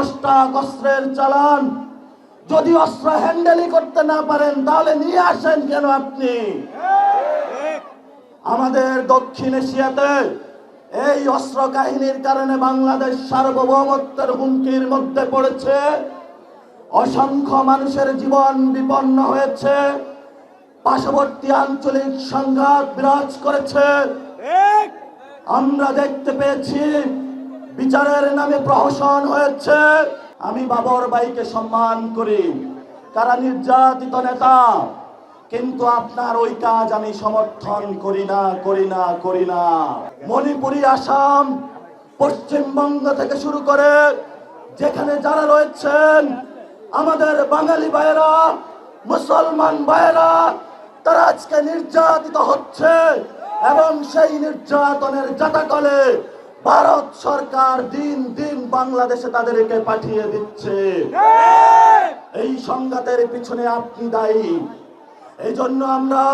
দশটা অস্ত্রের চালান। যদি অস্ত্র হ্যান্ডেলই করতে না পারেন, তাহলে নিয়ে আসেন কেন আপনি? আমাদের দক্ষিণ এশিয়াতে এই অস্ত্র কাহিনীর কারণে বাংলাদেশ সার্বভৌমত্বের হুমকির মধ্যে পড়েছে। অসংখ্য মানুষের জীবন বিপন্ন হয়েছে। পার্শ্ববর্তী আঞ্চলিক সংঘাত বিরাজ করেছে। আমরা দেখতে পেয়েছি বিচারের নামে প্রহসন হয়েছে। আমি বাবর ভাইকে সম্মান করি। কারা নির্যাতিত নেতা, কিন্তু আপনার ওই কাজ আমি সমর্থন করি না করি না করি না। মণিপুরি আসাম পশ্চিমবঙ্গ থেকে শুরু করে যেখানে যারা রয়েছেন, আমাদের বাঙালি ভাইয়েরা, মুসলমান ভাইয়েরা, তারা আজকে নির্যাতিত হচ্ছে এবং সেই নির্যাতনের জাতাকলে ভারত সরকার দিন দিন বাংলাদেশে তাদেরকে পাঠিয়ে দিচ্ছে। এই! সংঘাতের পিছনে আপনি দায়ী। এই জন্য আমরা